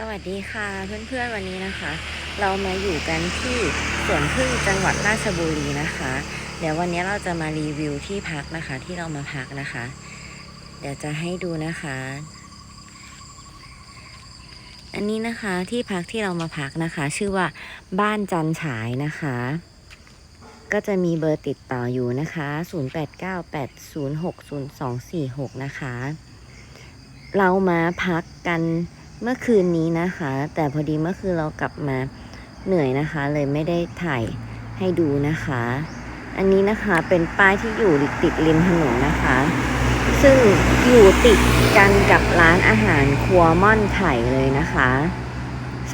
สวัสดีค่ะเพื่อนๆวันนี้นะคะ เรามาอยู่กันที่สวนพึ่งจังหวัดราชบุรีนะคะ เดี๋ยววันนี้เราจะมารีวิวที่พักนะคะ ที่เรามาพักนะคะ เดี๋ยวจะให้ดูนะคะ อันนี้นะคะที่พักที่เรามาพักนะคะ ชื่อว่าบ้านจันฉายนะคะ ก็จะมีเบอร์ติดต่ออยู่นะคะ 0898060246 นะคะ เรามาพักกัน เมื่อคืนนี้นะคะ แต่พอดีเมื่อคืนเรากลับมาเหนื่อยนะคะ เลยไม่ได้ถ่ายให้ดูนะคะ อันนี้นะคะเป็นป้ายที่อยู่ติดริมถนนนะคะ ซึ่งอยู่ติดกันกับร้านอาหารครัวม่อนไข่เลยนะคะ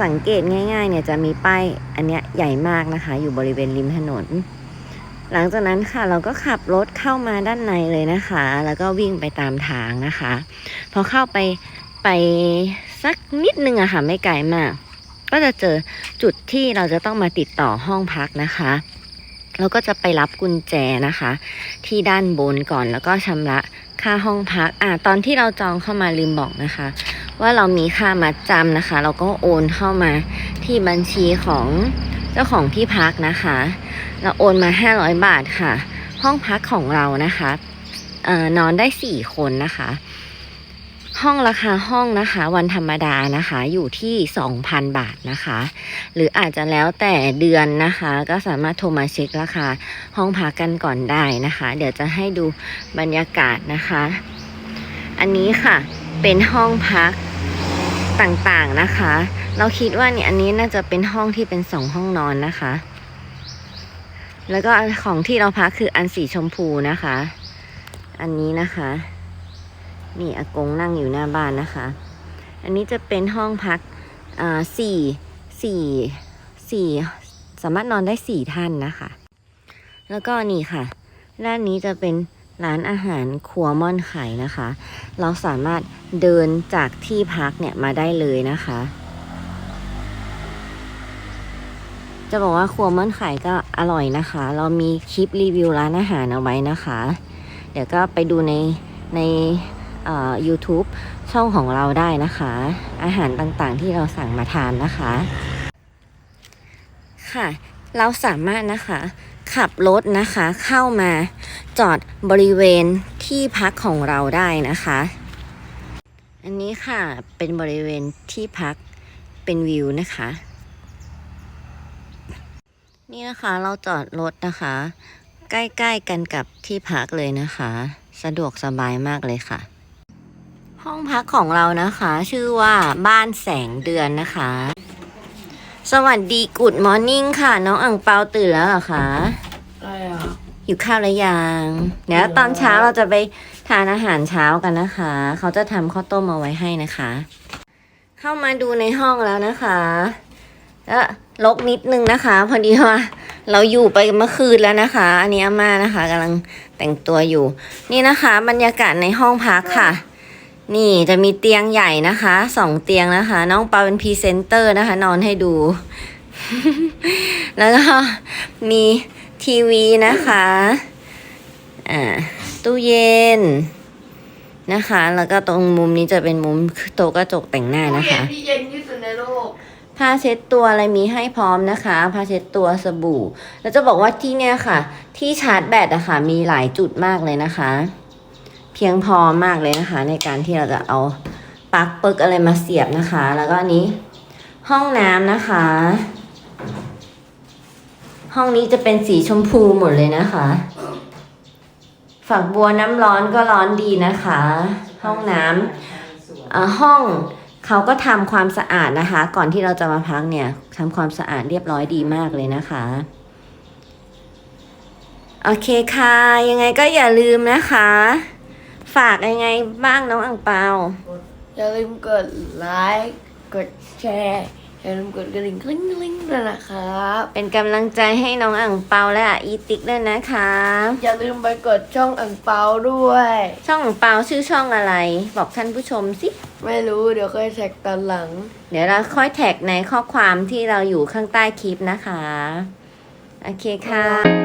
สังเกตง่ายๆเนี่ยจะมีป้ายอันเนี้ยใหญ่มากนะคะ อยู่บริเวณริมถนน หลังจากนั้นค่ะเราก็ขับรถเข้ามาด้านในเลยนะคะ แล้วก็วิ่งไปตามทางนะคะ พอเข้าไปไป สักนิดนึงอะค่ะไม่ไกลมาก ก็จะเจอจุดที่เราจะต้องมาติดต่อห้องพักนะคะเราก็จะไปรับกุญแจนะคะ ที่ด้านบนก่อนแล้วก็ชำระค่าห้องพักอ่าตอนที่เราจองเข้ามาลืมบอกนะคะ ว่าเรามีค่ามัดจำนะคะ เราก็โอนเข้ามาที่บัญชีของเจ้าของที่พักนะคะ เราโอนมา 500 บาทค่ะ ห้องพักของเรานะคะเอ่อนอนได้ 4 คนนะคะ ห้องราคาห้องนะคะ วันธรรมดานะคะอยู่ที่ 2,000 บาทนะคะ หรืออาจจะแล้วแต่เดือนนะคะ ก็สามารถโทรมาเช็คราคาห้องพักกันก่อนได้นะคะ เดี๋ยวจะให้ดูบรรยากาศนะคะ อันนี้ค่ะเป็นห้องพักต่างๆนะคะ เราคิดว่าเนี่ยอันนี้น่าจะเป็นห้องที่เป็นสองห้องนอนนะคะ แล้วก็ของที่เราพักคืออันสีชมพูนะคะ อันนี้นะคะ นี่อากงนั่งอยู่หน้าบ้านนะคะ อันนี้จะเป็นห้องพักอ่าสี่สี่สี่สามารถนอนได้สี่ท่านนะคะ แล้วก็นี่ค่ะ ด้านนี้จะเป็นร้านอาหารครัวม่อนไข่นะคะ เราสามารถเดินจากที่พักเนี่ยมาได้เลยนะคะ จะบอกว่าครัวม่อนไข่ก็อร่อยนะคะ เรามีคลิปรีวิวร้านอาหารเอาไว้นะคะ เดี๋ยวก็ไปดูในใน YouTube ช่องของเราได้นะคะ อาหารต่างๆที่เราสั่งมาทานนะคะ ค่ะ เราสามารถนะคะ ขับรถนะคะ เข้ามาจอดบริเวณที่พักของเราได้นะคะ อันนี้ค่ะเป็นบริเวณที่พักเป็นวิวนะคะ นี่นะคะเราจอดรถนะคะ ใกล้ๆกันกับที่พักเลยนะคะ สะดวกสบายมากเลยค่ะ ห้องพักของเรานะคะ ชื่อว่าบ้านแสงเดือนนะคะ สวัสดีกุดมอร์นิ่งค่ะ น้องอ่างเปาตื่นแล้วเหรอคะอะไรอะหิวข้าวหรือยังเดี๋ยวตอนเช้าเราจะไปทานอาหารเช้ากันนะคะ เขาจะทำข้าวต้มเอาไว้ให้นะคะ เข้ามาดูในห้องแล้วนะคะแล้วลกนิดนึงนะคะ พอดีว่าเราอยู่ไปเมื่อคืนแล้วนะคะ อันนี้อาม่านะคะกำลังแต่งตัวอยู่ นี่นะคะ บรรยากาศในห้องพักค่ะ นี่จะมีเตียงใหญ่นะคะสองเตียงนะคะ น้องเปาเป็นพรีเซนเตอร์นะคะ นอนให้ดู แล้วก็มีทีวีนะคะอ่าตู้เย็นนะคะ แล้วก็ตรงมุมนี้จะเป็นมุมโต๊ะกระจกแต่งหน้านะคะที่เย็นที่สุดในโลกผ้าเช็ดตัวอะไรมีให้พร้อมนะคะผ้าเช็ดตัวสบู่ แล้วจะบอกว่าที่เนี่ยค่ะ ที่ชาร์จแบตอะค่ะมีหลายจุดมากเลยนะคะ เพียงพอมากเลยนะคะ ในการที่เราจะเอาปลั๊กปึกอะไรมาเสียบนะคะ แล้วก็อันนี้ห้องน้ำนะคะ ห้องนี้จะเป็นสีชมพูหมดเลยนะคะ ฝักบัวน้ำร้อนก็ร้อนดีนะคะ ห้องน้ำอ่าห้องเขาก็ทำความสะอาดนะคะ ก่อนที่เราจะมาพักเนี่ยทำความสะอาดเรียบร้อยดีมากเลยนะคะโอเคค่ะ ยังไงก็อย่าลืมนะคะ ฝากยังไงบ้างน้องอังเปา อย่าลืมกดไลค์กดแชร์อย่าลืมกดกระดิ่งกลิ้งกลิ้งด้วยนะครับ เป็นกำลังใจให้น้องอังเปาและอีติ๊กด้วยนะคะ อย่าลืมไปกดช่องอังเปาด้วย ช่องอังเปาชื่อช่องอะไร บอกท่านผู้ชมสิ ไม่รู้เดี๋ยวค่อยแท็กตอนหลัง เดี๋ยวเราค่อยแท็กในข้อความที่เราอยู่ข้างใต้คลิปนะคะ โอเคค่ะ